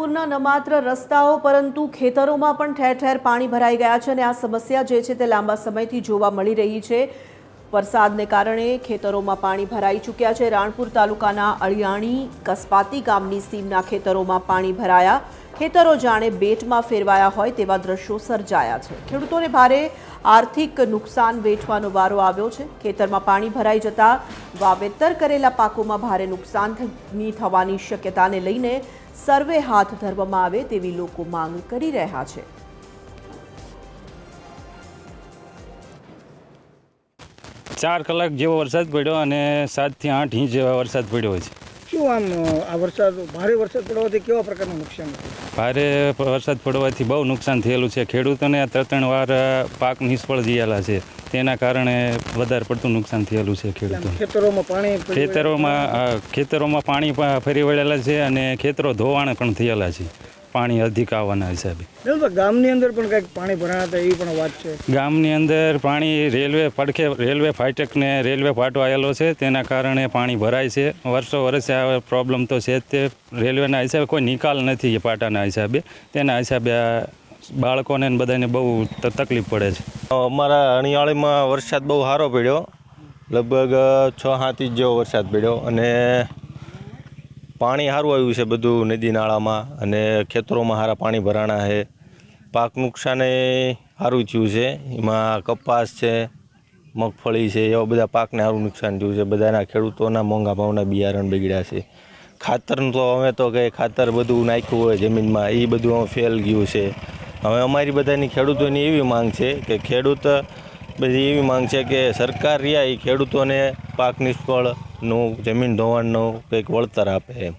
રાણપુરના ન માત્ર રસ્તાઓ, પરંતુ ખેતરોમાં પણ ઠેર ઠેર પાણી ભરાઈ ગયા છે અને આ સમસ્યા જે છે તે લાંબા સમયથી જોવા મળી રહી છે. વરસાદને કારણે ખેતરોમાં પાણી ભરાઈ ચૂક્યા છે. રાણપુર તાલુકાના અળિયાણી કસ્પાતી ગામની સીમના ખેતરોમાં પાણી ભરાયા. ખેતરો જાણે બેટમાં ફેરવાયા હોય તેવા દ્રશ્યો સર્જાયા છે. ખેડૂતોને ભારે આર્થિક નુકસાન વેઠવાનો વારો આવ્યો છે. ખેતરમાં પાણી ભરાઈ જતા વાવેતર કરેલા પાકોમાં ભારે નુકસાનની થવાની શક્યતાને લઈને સર્વે હાથ ધરવામાં આવે તેવી લોકો માંગ કરી રહ્યા છે. ચાર કલાક જેવો વરસાદ પડ્યો અને સાતથી આઠ ઇંચ જેવો વરસાદ પડ્યો છે. શું આમ આ વરસાદ ભારે વરસાદ પડવાથી કેવા પ્રકારનું નુકસાન ભારે વરસાદ પડવાથી બહુ નુકસાન થયેલું છે. ખેડૂતોને ત્રણ ત્રણ વાર પાક નિષ્ફળ જયેલા છે. તેના કારણે વધારે પડતું નુકસાન થયેલું છે ખેડૂતો ખેતરોમાં પાણી ખેતરોમાં ખેતરોમાં પાણી ફરી વળેલા છે અને ખેતરો ધોવાણ પણ થયેલા છે. પાણી અધિક આવવાના હિસાબે ગામની અંદર પણ કંઈક પાણી ભરાણા હતા એ પણ વાત છે. ગામની અંદર પાણી રેલવે પડખે રેલવે ફાટકને રેલવે ફાટો આવેલો છે તેના કારણે પાણી ભરાય છે. વર્ષો વર્ષે આ પ્રોબ્લેમ તો છે જ તે. રેલવેના હિસાબે કોઈ નિકાલ નથી એ પાટાના હિસાબે. તેના હિસાબે આ બાળકોને બધાને બહુ તકલીફ પડે છે. અમારા અણિયાળીમાં વરસાદ બહુ સારો પડ્યો. લગભગ છ સાત ઇંચ જેવો વરસાદ પડ્યો અને પાણી સારું આવ્યું છે બધું નદી નાળામાં અને ખેતરોમાં સારા પાણી ભરાણા છે. પાક નુકસાને સારું થયું છે. એમાં કપાસ છે, મગફળી છે, એવા બધા પાકને સારું નુકસાન થયું છે. બધાના ખેડૂતોના મોંઘા ભાવના બિયારણ બગડ્યા છે. ખાતરનું તો અમે તો કંઈ ખાતર બધું નાખ્યું હોય જમીનમાં એ બધું અમે ફેલ ગયું છે. હવે અમારી બધાની ખેડૂતોની એવી માંગ છે કે ખેડૂત બધી એવી માંગ છે કે સરકાર રહ્યા એ ખેડૂતોને પાક નિષ્ફળનું જમીન ધોવાણનું કંઈક વળતર આપે એમ.